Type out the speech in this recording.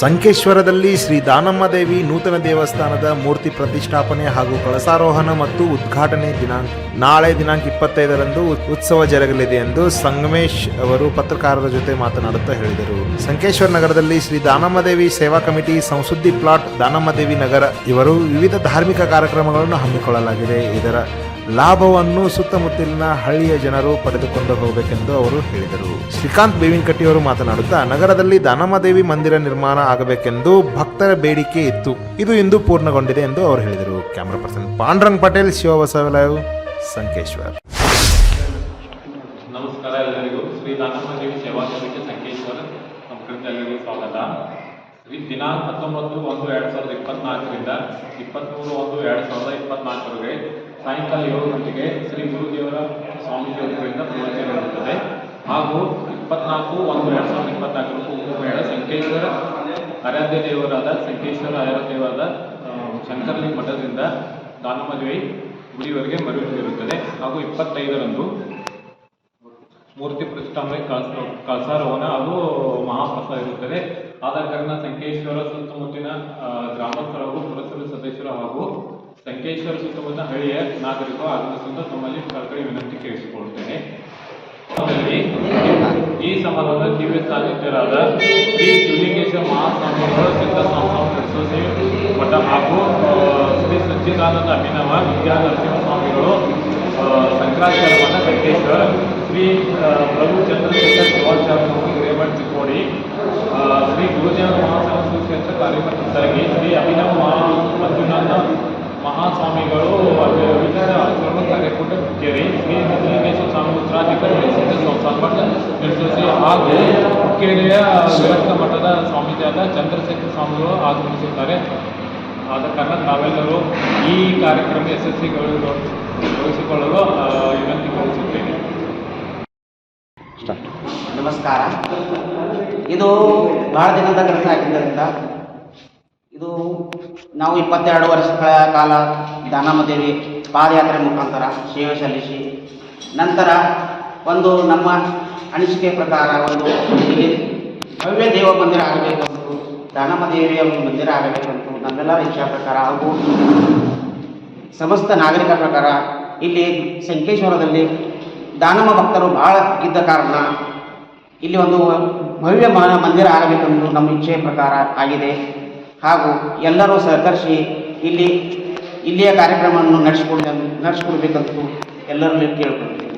ಸಂಕೇಶ್ವರದಲ್ಲಿ ಶ್ರೀ ದಾನಮ್ಮ ದೇವಿ ನೂತನ ದೇವಸ್ಥಾನದ ಮೂರ್ತಿ ಪ್ರತಿಷ್ಠಾಪನೆ ಹಾಗೂ ಕಳಸಾರೋಹಣ ಮತ್ತು ಉದ್ಘಾಟನೆ ದಿನಾಂಕ ನಾಳೆ ದಿನಾಂಕ ಇಪ್ಪತ್ತೈದರಂದು ಉತ್ಸವ ಜರುಗಲಿದೆ ಎಂದು ಸಂಗಮೇಶ್ ಅವರು ಪತ್ರಕಾರರ ಜೊತೆ ಮಾತನಾಡುತ್ತಾ ಹೇಳಿದರು. ಸಂಕೇಶ್ವರ ನಗರದಲ್ಲಿ ಶ್ರೀ ದಾನಮ್ಮ ದೇವಿ ಸೇವಾ ಕಮಿಟಿ ಸಂಸುದ್ದಿ ಪ್ಲಾಟ್ ದಾನಮ್ಮ ದೇವಿ ನಗರ ಇವರು ವಿವಿಧ ಧಾರ್ಮಿಕ ಕಾರ್ಯಕ್ರಮಗಳನ್ನು ಹಮ್ಮಿಕೊಳ್ಳಲಾಗಿದೆ. ಇದರ ಲಾಭವನ್ನು ಸುತ್ತಮುತ್ತಲಿನ ಹಳ್ಳಿಯ ಜನರು ಪಡೆದುಕೊಂಡು ಹೋಗಬೇಕೆಂದು ಅವರು ಹೇಳಿದರು. ಶ್ರೀಕಾಂತ್ ಬೇವಿನಕಟ್ಟಿ ಅವರು ಮಾತನಾಡುತ್ತಾ, ನಗರದಲ್ಲಿ ದಾನಮ್ಮದೇವಿ ಮಂದಿರ ನಿರ್ಮಾಣ ಆಗಬೇಕೆಂದು ಭಕ್ತರ ಬೇಡಿಕೆ ಇತ್ತು. ಇದು ಇಂದು ಪೂರ್ಣಗೊಂಡಿದೆ ಎಂದು ಅವರು ಹೇಳಿದರು. ಕ್ಯಾಮರಾ ಪರ್ಸನ್ ಪಾಂಡ್ರಂಗ್ ಪಟೇಲ್ ಶಿವಬಸವಲಯು ಸಂಕೇಶ್ವರ್. ನಮಸ್ಕಾರ ಎಲ್ಲರಿಗೂ. ಶ್ರೀ ಸೇವಾ ಸಂಕೇಶ್ವರ ಸ್ವಾಗತ. ಶ್ರೀ ದಿನಾಂಕ ಹತ್ತೊಂಬತ್ತು ಒಂದು ಎರಡು ಸಾವಿರದ ಇಪ್ಪತ್ನಾಲ್ಕರಿಂದ ಇಪ್ಪತ್ತ್ಮೂರು ಒಂದು ಎರಡು ಸಾವಿರದ ಇಪ್ಪತ್ನಾಲ್ಕರವರೆಗೆ ಸಾಯಂಕಾಲ ಏಳು ಗಂಟೆಗೆ ಶ್ರೀ ಗುರುದೇವರ ಸ್ವಾಮೀಜಿಯವರಿಂದ ಪೂಜೆ ನಡೆಯುತ್ತದೆ. ಹಾಗೂ ಇಪ್ಪತ್ನಾಲ್ಕು ಒಂದು ಎರಡು ಸಾವಿರದ ಇಪ್ಪತ್ನಾಲ್ಕರಂದು ಕುಂಭಮೇಳ ಸಂಕೇಶ್ವರ ಆರಾಧ್ಯ ದೇವರಾದ ಸಂಕೇಶ್ವರ ಆರಾಧ್ಯ ದೇವರಾದ ಶಂಕರಲಿಂಗ ಮಠದಿಂದ ದಾನಮ್ಮದೇವಿ ಗುಡಿಯವರೆಗೆ ಮರುವಿರುತ್ತದೆ ಹಾಗೂ ಇಪ್ಪತ್ತೈದರಂದು ಮೂರ್ತಿ ಪ್ರತಿಷ್ಠಾಪನೆ ಕಳಸ, ಕಳಸಾರೋಹಣ ಹಾಗೂ ಮಹಾಪ್ರಸಾದ ಇರುತ್ತದೆ. ಆದ ಕಾರಣ ಸಂಕೇಶ್ವರ ಸುತ್ತಮುತ್ತಿನ ಗ್ರಾಮಸ್ಥರು ಹಾಗೂ ಪುರಸಭೆ ಸದಸ್ಯರು ಹಾಗೂ ಸಂಕೇಶ್ವರ ಸುತ್ತಮುತ್ತ ಹಳ್ಳಿಯ ನಾಗರಿಕರು ಆಗಮಿಸುವಂತ ತಮ್ಮಲ್ಲಿ ಕಳಕಳಿ ವಿನಂತಿ ಕೇಳಿಸಿಕೊಳ್ತೇನೆ. ಈ ಸಮಾರಂಭದ ದಿವ್ಯ ಸಾನ್ನಿಧ್ಯರಾದ ಶ್ರೀ ಶಿವಲಿಂಗೇಶ್ವರ ಸಂಸ್ಥಾನ ನಡೆಸೋಸಿ ಮಠ ಹಾಗೂ ಶ್ರೀ ಸಚ್ಚಿದಾನಂದ ಅಭಿನವ ವಿದ್ಯಾನರಸಿಂಹ ಸ್ವಾಮಿಗಳು ಸಂಕ್ರಾಂತಿ ಮಠ ಶ್ರೀ ಪ್ರಭು ಚಂದ್ರಶೇಖರ್ ಶಿವಾಚಾರ್ಯ ಹಾಗೂ ಕೆರೆಯ ವಿರಕ್ತ ಮಠದ ಸ್ವಾಮೀಜಿಯಾದ ಚಂದ್ರಶೇಖರ್ ಸ್ವಾಮಿಗಳು ಆಗಮಿಸುತ್ತಾರೆ ಆದ ಕಾರಣ ತಾವೆಲ್ಲರೂ ಈ ಕಾರ್ಯಕ್ರಮ ಯಶಸ್ವಿಗೊಳಿಸಿಕೊಳ್ಳಲು ವಿನಂತಿ ಕಳಿಸುತ್ತೇನೆ. ನಮಸ್ಕಾರ. ಇದು ಬಹಳ ದಿನದ ಕೆಲಸ ಆಗಿದ್ದರಿಂದ ಇದು ನಾವು ಇಪ್ಪತ್ತೆರಡು ವರ್ಷಗಳ ಕಾಲ ದಾನಮದೇವಿ ಪಾದಯಾತ್ರೆ ಮುಖಾಂತರ ಸೇವೆ ಸಲ್ಲಿಸಿ, ನಂತರ ಒಂದು ನಮ್ಮ ಅನಿಸಿಕೆ ಪ್ರಕಾರ ಒಂದು ಭವ್ಯ ದೇವ ಮಂದಿರ ಆಗಬೇಕಂತು ದಾನಮದೇವಿಯ ಒಂದು ಮಂದಿರ ಆಗಬೇಕಂತು ನಮ್ಮೆಲ್ಲರ ಇಚ್ಛಾ ಪ್ರಕಾರ ಹಾಗೂ ಸಮಸ್ತ ನಾಗರಿಕ ಪ್ರಕಾರ ಇಲ್ಲಿ ಸಂಕೇಶ್ವರದಲ್ಲಿ ದಾನಮ ಭಕ್ತರು ಬಹಳ ಇದ್ದ ಕಾರಣ ಇಲ್ಲಿ ಒಂದು ಭವ್ಯ ಮಂದಿರ ಆಗಬೇಕೆಂದು ನಮ್ಮ ಇಚ್ಛೆಯ ಪ್ರಕಾರ ಆಗಿದೆ. ಹಾಗೂ ಎಲ್ಲರೂ ಸಹಕರಿಸಿ ಇಲ್ಲಿ, ಇಲ್ಲಿಯ ಕಾರ್ಯಕ್ರಮವನ್ನು ನಡೆಸಿಕೊಡ ನಡೆಸಿಕೊಡ್ಬೇಕಂತೂ ಎಲ್ಲರಲ್ಲಿ ಕೇಳ್ಕೊಳ್ತೀವಿ